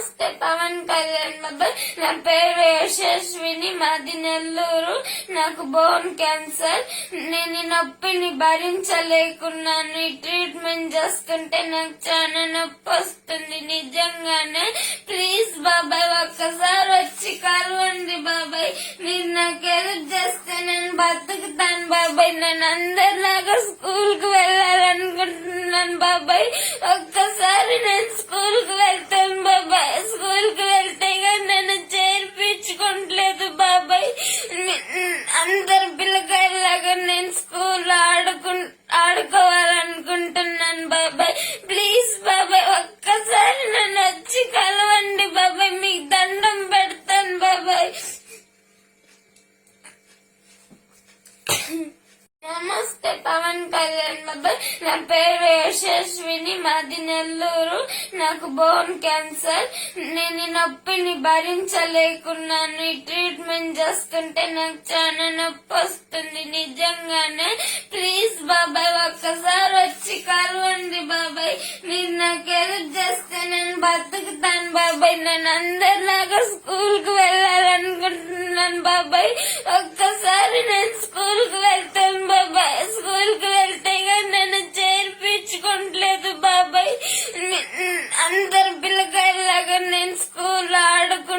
పవన్ కళ్యాణ్ గత నా పేరు యశస్విని మాది నెల్లూరు. నాకు బోన్ క్యాన్సర్ నేను నొప్పిని భరించలేకున్నాను. ఈ ట్రీట్మెంట్ చేసుకుంటే నాకు చాలా నొప్పి వస్తుంది. నిజంగానే ప్లీజ్ బాబాయ్ ఒక్కసారి వచ్చి కలవండి బాబాయ్. మీరు నాకు హెల్ప్ చేస్తే నేను బతుకుతాను బాబాయ్. నేను అందరిలాగా స్కూల్కు వెళ్ళాలనుకుంటున్నాను బాబాయ్. ఒక్కసారి అందరు పిల్లకాయలాగా నేను స్కూల్ ఆడుకు ఆడుకోవాలనుకుంటున్నాను బాబాయ్. ప్లీజ్ బాబాయ్ ఒక్కసారి నన్ను వచ్చి కలవండి బాబాయ్. మీకు దండం పెడతాను బాబాయ్. నమస్తే పవన్ కళ్యాణ్ బాబాయ్. నా పేరు యశస్విని. మాది నెల్లూరు. నాకు బోన్ క్యాన్సర్. నేను నొప్పిని భరించలేకున్నాను. ఈ ట్రీట్మెంట్ చేసుకుంటే నాకు చాలా నొప్పి వస్తుంది. నిజంగానే ప్లీజ్ బాబాయ్ ఒక్కసారి వచ్చి కలవండి బాబాయ్. మీరు నాకు ఎదురు చేస్తే నేను బతుకుతాను బాబాయ్. నేను అందరిలాగా స్కూల్కు వెళ్ళాలనుకుంటున్నాను బాబాయ్. ఒక్కసారి నేను అందరు పిల్లకాయలాగా నేను స్కూల్ ఆడుకు